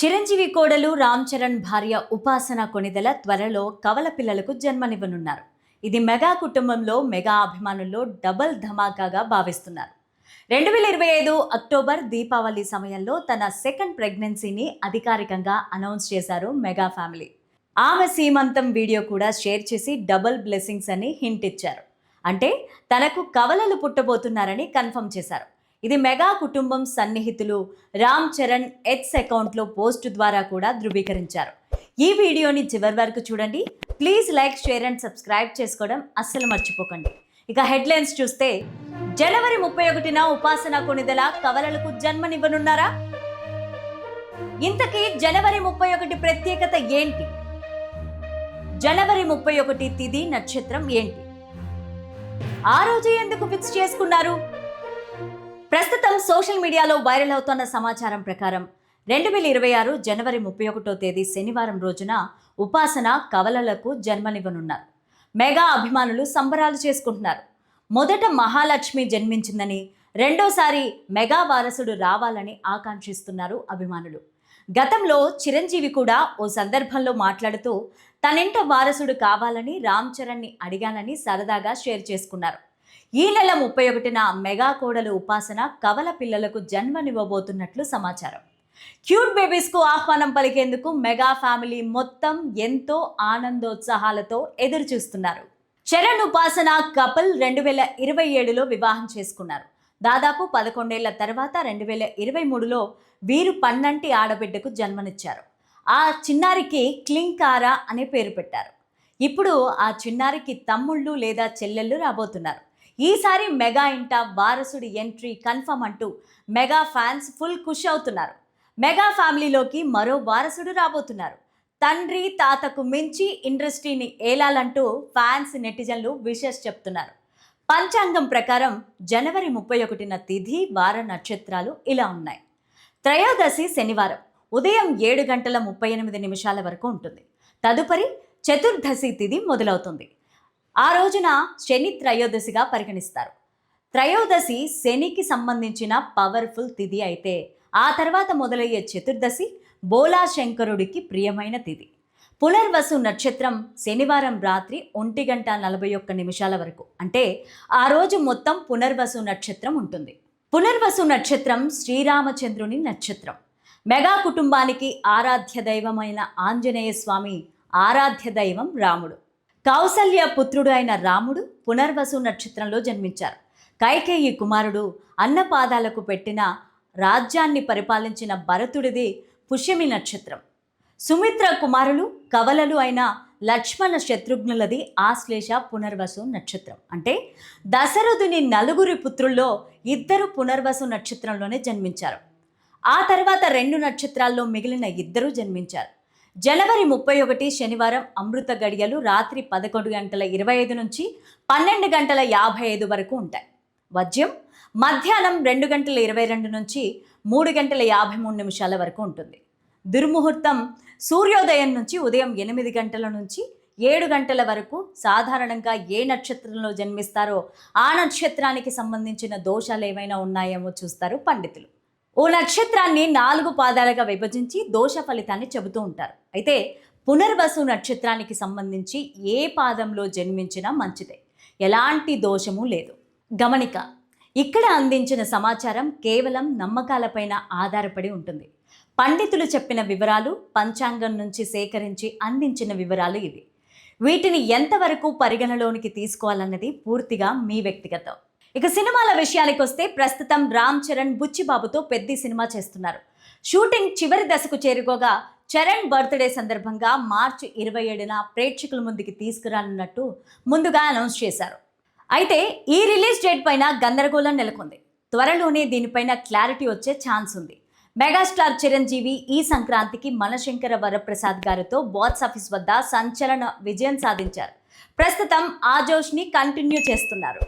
చిరంజీవి కోడలు రామ్ చరణ్ భార్య ఉపాసన కొనిదల త్వరలో కవల పిల్లలకు జన్మనివ్వనున్నారు. ఇది మెగా కుటుంబంలో మెగా అభిమానుల్లో డబల్ ధమాకాగా భావిస్తున్నారు. రెండు వేల ఇరవై ఐదు అక్టోబర్ దీపావళి సమయంలో తన సెకండ్ ప్రెగ్నెన్సీని అధికారికంగా అనౌన్స్ చేశారు మెగా ఫ్యామిలీ. ఆమె సీమంతం వీడియో కూడా షేర్ చేసి డబుల్ బ్లెస్సింగ్స్ అని హింట్ ఇచ్చారు. అంటే తనకు కవలలు పుట్టబోతున్నారని కన్ఫర్మ్ చేశారు. ఇది మెగా కుటుంబం సన్నిహితులు రామ్ చరణ్ ఎక్స్ అకౌంట్లో పోస్ట్ ద్వారా కూడా ధృవీకరించారు. ఈ వీడియోని చివరి వరకు చూడండి. Please like share and subscribe చేసుకోవడం అస్సలు మర్చిపోకండి. ఇక హెడ్లైన్స్ చూస్తే జనవరి ముప్పై ఒకటిన ఉపాసన కొనిదల కవలలకు జన్మనివ్వనున్నారా? ఇంతకీ జనవరి ముప్పై ఒకటి ప్రత్యేకత ఏంటి? జనవరి ముప్పై ఒకటి తిది నక్షత్రం ఏంటి? ఆ రోజు ఎందుకు ఫిక్స్ చేసుకున్నారు? ప్రస్తుతం సోషల్ మీడియాలో వైరల్ అవుతున్న సమాచారం ప్రకారం రెండు వేల ఇరవై ఆరు జనవరి ముప్పై ఒకటో తేదీ శనివారం రోజున ఉపాసన కవలలకు జన్మనివ్వనున్నారు. మెగా అభిమానులు సంబరాలు చేసుకుంటున్నారు. మొదట మహాలక్ష్మి జన్మించిందని రెండోసారి మెగా వారసుడు రావాలని ఆకాంక్షిస్తున్నారు అభిమానులు. గతంలో చిరంజీవి కూడా ఓ సందర్భంలో మాట్లాడుతూ తనింట వారసుడు కావాలని రామ్ చరణ్ని అడిగానని సరదాగా షేర్ చేసుకున్నారు. ఈ నెల ముప్పై ఒకటిన మెగా కోడలు ఉపాసన కవల పిల్లలకు జన్మనివ్వబోతున్నట్లు సమాచారం. క్యూట్ బేబీస్కు ఆహ్వానం పలికేందుకు మెగా ఫ్యామిలీ మొత్తం ఎంతో ఆనందోత్సాహాలతో ఎదురు చూస్తున్నారు చరణ్ ఉపాసన కపుల్ రెండు వేల ఇరవై ఏడులో వివాహం చేసుకున్నారు. దాదాపు పదకొండేళ్ళ తర్వాత రెండు వేల ఇరవై మూడులో వీరు పన్నంటి ఆడబిడ్డకు జన్మనిచ్చారు. ఆ చిన్నారికి క్లింకారా అనే పేరు పెట్టారు. ఇప్పుడు ఆ చిన్నారికి తమ్ముళ్ళు లేదా చెల్లెళ్ళు రాబోతున్నారు. ఈసారి మెగా ఇంట వారసుడి ఎంట్రీ కన్ఫర్మ్ అంటూ మెగా ఫ్యాన్స్ ఫుల్ ఖుషి అవుతున్నారు. మెగా ఫ్యామిలీలోకి మరో వారసుడు రాబోతున్నారు. తండ్రి తాతకు మించి ఇండస్ట్రీని ఏలాలంటూ ఫ్యాన్స్ నెటిజన్లు విషెస్ చెప్తున్నారు. పంచాంగం ప్రకారం జనవరి ముప్పై ఒకటిన తిథి వార నక్షత్రాలు ఇలా ఉన్నాయి. త్రయోదశి శనివారం ఉదయం ఏడు గంటల ముప్పై ఎనిమిది నిమిషాల వరకు ఉంటుంది. తదుపరి చతుర్దశి తిథి మొదలవుతుంది. ఆ రోజున శని త్రయోదశిగా పరిగణిస్తారు. త్రయోదశి శనికి సంబంధించిన పవర్ఫుల్ తిథి అయితే ఆ తర్వాత మొదలయ్యే చతుర్దశి బోలా శంకరుడికి ప్రియమైన తిథి పునర్వసు నక్షత్రం శనివారం రాత్రి ఒంటి గంట నలభై ఒక్క నిమిషాల వరకు. అంటే ఆ రోజు మొత్తం పునర్వసు నక్షత్రం ఉంటుంది. పునర్వసు నక్షత్రం శ్రీరామచంద్రుని నక్షత్రం. మెగా కుటుంబానికి ఆరాధ్య దైవమైన ఆంజనేయ స్వామి ఆరాధ్య దైవం రాముడు. కౌసల్య పుత్రుడు అయిన రాముడు పునర్వసు నక్షత్రంలో జన్మించారు. కైకేయి కుమారుడు అన్నపాదాలకు పెట్టిన రాజ్యాన్ని పరిపాలించిన భరతుడిది పుష్యమి నక్షత్రం. సుమిత్ర కుమారులు కవలలు అయిన లక్ష్మణ శత్రుఘ్నులది ఆశ్లేష పునర్వసు నక్షత్రం. అంటే దశరథుని నలుగురి పుత్రుల్లో ఇద్దరు పునర్వసు నక్షత్రంలోనే జన్మించారు. ఆ తర్వాత రెండు నక్షత్రాల్లో మిగిలిన ఇద్దరు జన్మించారు. జనవరి ముప్పై ఒకటి శనివారం అమృత గడియలు రాత్రి పదకొండు గంటల ఇరవై ఐదు నుంచి పన్నెండు గంటల యాభై ఐదు వరకు ఉంటాయి. వజ్యం మధ్యాహ్నం రెండు గంటల ఇరవై రెండు నుంచి మూడు గంటల యాభై మూడు నిమిషాల వరకు ఉంటుంది. దుర్ముహూర్తం సూర్యోదయం నుంచి ఉదయం ఎనిమిది గంటల నుంచి ఏడు గంటల వరకు సాధారణంగా ఏ నక్షత్రంలో జన్మిస్తారో ఆ నక్షత్రానికి సంబంధించిన దోషాలు ఏమైనా ఉన్నాయేమో చూస్తారు పండితులు. ఓ నక్షత్రాన్ని నాలుగు పాదాలుగా విభజించి దోష ఫలితాన్ని చెబుతూ ఉంటారు. అయితే పునర్వసు నక్షత్రానికి సంబంధించి ఏ పాదంలో జన్మించినా మంచిదే. ఎలాంటి దోషము లేదు. గమనిక ఇక్కడ అందించిన సమాచారం కేవలం నమ్మకాలపైన ఆధారపడి ఉంటుంది. పండితులు చెప్పిన వివరాలు పంచాంగం నుంచి సేకరించి అందించిన వివరాలు ఇవి. వీటిని ఎంతవరకు పరిగణలోనికి తీసుకోవాలన్నది పూర్తిగా మీ వ్యక్తిగతం. ఇక సినిమాల విషయానికి వస్తే ప్రస్తుతం రామ్ చరణ్ బుచ్చిబాబుతో పెద్ద సినిమా చేస్తున్నారు. షూటింగ్ చివరి దశకు చేరుకోగా చరణ్ బర్త్డే సందర్భంగా మార్చి ఇరవై ఏడున ప్రేక్షకుల ముందుకి తీసుకురానున్నట్టు ముందుగా అనౌన్స్ చేశారు. అయితే ఈ రిలీజ్ డేట్ పైన గందరగోళం నెలకొంది. త్వరలోనే దీనిపైన క్లారిటీ వచ్చే ఛాన్స్ ఉంది. మెగాస్టార్ చిరంజీవి ఈ సంక్రాంతికి మనశంకర వరప్రసాద్ గారితో బాక్స్ ఆఫీస్ వద్ద సంచలన విజయం సాధించారు. ప్రస్తుతం ఆ జోష్ని కంటిన్యూ చేస్తున్నారు.